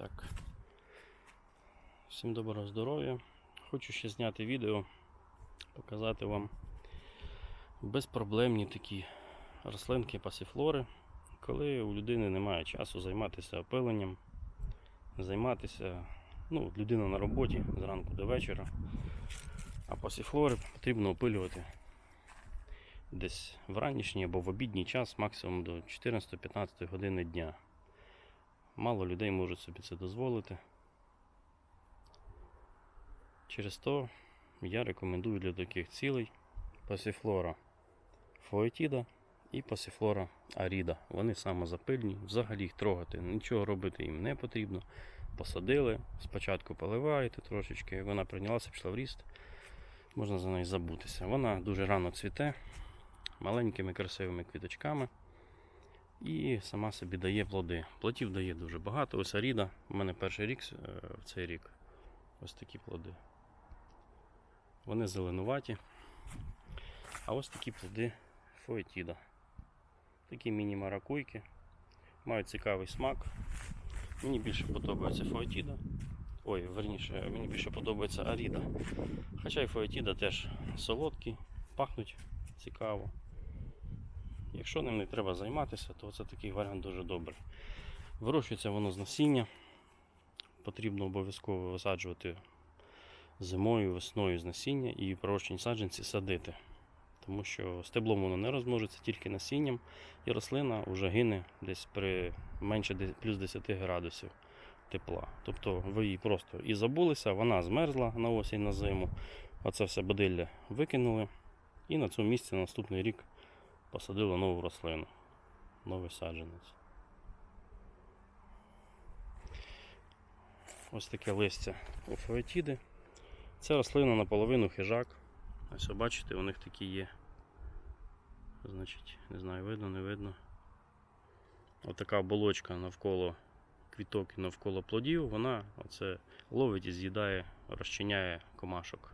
Так. Всім доброго здоров'я. Хочу ще зняти відео, показати вам безпроблемні такі рослинки пасіфлори, коли у людини немає часу займатися опиленням, займатися, ну, людина на роботі зранку до вечора, а пасіфлори потрібно опилювати десь в ранішній або в обідній час, максимум до 14-15 години дня. Мало людей можуть собі це дозволити. Через то я рекомендую для таких цілей пасіфлора фоетіда і пасіфлора аріда. Вони самозапильні, взагалі їх трогати, нічого робити їм не потрібно. Посадили, спочатку поливаєте трошечки, вона прийнялася, пішла в ріст, можна за неї забутися. Вона дуже рано цвіте, маленькими красивими квіточками і сама собі дає плоди. Плодів дає дуже багато. Ось аріда. У мене перший рік е, в цей рік. Ось такі плоди. Вони зеленуваті. А ось такі плоди фоетіда. Такі міні-маракуйки. Мають цікавий смак. Мені більше подобається фоетіда. Ой, верніше, мені більше подобається аріда. Хоча і фоетіда теж солодкі, пахнуть цікаво. Якщо ним не треба займатися, то це такий варіант дуже добрий. Вирощується воно з насіння. Потрібно обов'язково висаджувати зимою, весною з насіння і пророщені саджанці садити. Тому що стеблом воно не розмножиться тільки насінням, і рослина вже гине десь при менше плюс 10 градусів тепла. Тобто ви її просто і забулися, вона змерзла на осінь на зиму. Оце все бодилля викинули. І на цьому місці на наступний рік посадили нову рослину, новий саджанець. Ось таке листя у феотіди. Це рослина наполовину хижак. Ось ви бачите, у них такі є. Значить, не знаю, видно, не видно. Отака оболочка навколо квіток і навколо плодів, вона оце ловить і з'їдає, розчиняє комашок.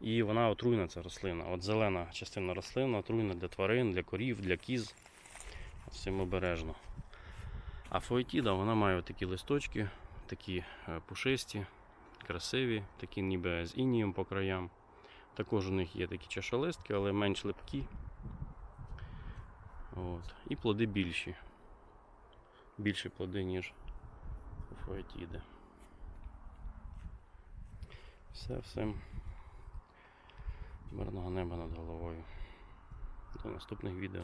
І вона отруйна ця рослина. От зелена частина рослини отруйна для тварин, для корів, для кіз. З цим обережно. А фоетіда вона має такі листочки, такі е, пушисті, красиві, такі ніби з інієм по краям. Також у них є такі чашолистки, але менш липкі. От. І плоди більші. Більші плоди, ніж у фоетіди. Все, всім. Мирного неба над головою. До наступних відео.